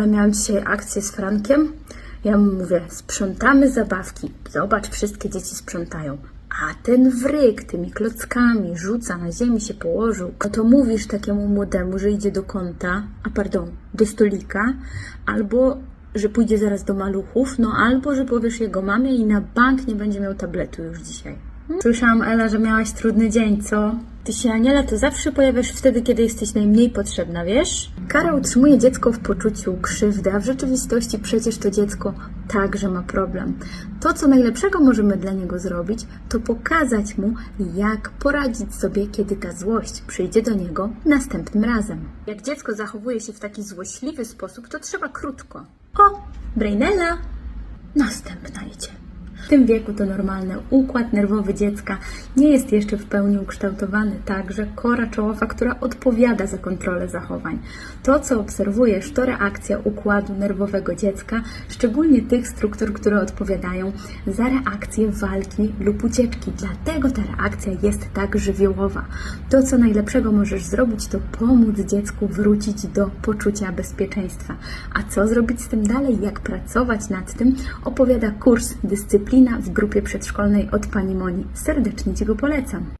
Miałam dzisiaj akcję z Frankiem. Ja mu mówię, sprzątamy zabawki. Zobacz, wszystkie dzieci sprzątają. A ten wryk tymi klockami rzuca, na ziemi się położył. No to mówisz takiemu młodemu, że idzie do kąta, a pardon, do stolika, albo że pójdzie zaraz do maluchów, no albo że powiesz jego mamie i na bank nie będzie miał tabletu już dzisiaj. Hmm? Słyszałam, Ela, że miałaś trudny dzień, co? Ty się, Aniela, to zawsze pojawiasz wtedy, kiedy jesteś najmniej potrzebna, wiesz? Kara utrzymuje dziecko w poczuciu krzywdy, a w rzeczywistości przecież to dziecko także ma problem. To, co najlepszego możemy dla niego zrobić, to pokazać mu, jak poradzić sobie, kiedy ta złość przyjdzie do niego następnym razem. Jak dziecko zachowuje się w taki złośliwy sposób, to trzeba krótko. O, Brainella! Następna idzie. W tym wieku to normalne. Układ nerwowy dziecka nie jest jeszcze w pełni ukształtowany tak, że kora czołowa, która odpowiada za kontrolę zachowań. To, co obserwujesz, to reakcja układu nerwowego dziecka, szczególnie tych struktur, które odpowiadają za reakcję walki lub ucieczki. Dlatego ta reakcja jest tak żywiołowa. To, co najlepszego możesz zrobić, to pomóc dziecku wrócić do poczucia bezpieczeństwa. A co zrobić z tym dalej, jak pracować nad tym, opowiada kurs Dyscyplina w grupie przedszkolnej od Pani Moni. Serdecznie Ci go polecam.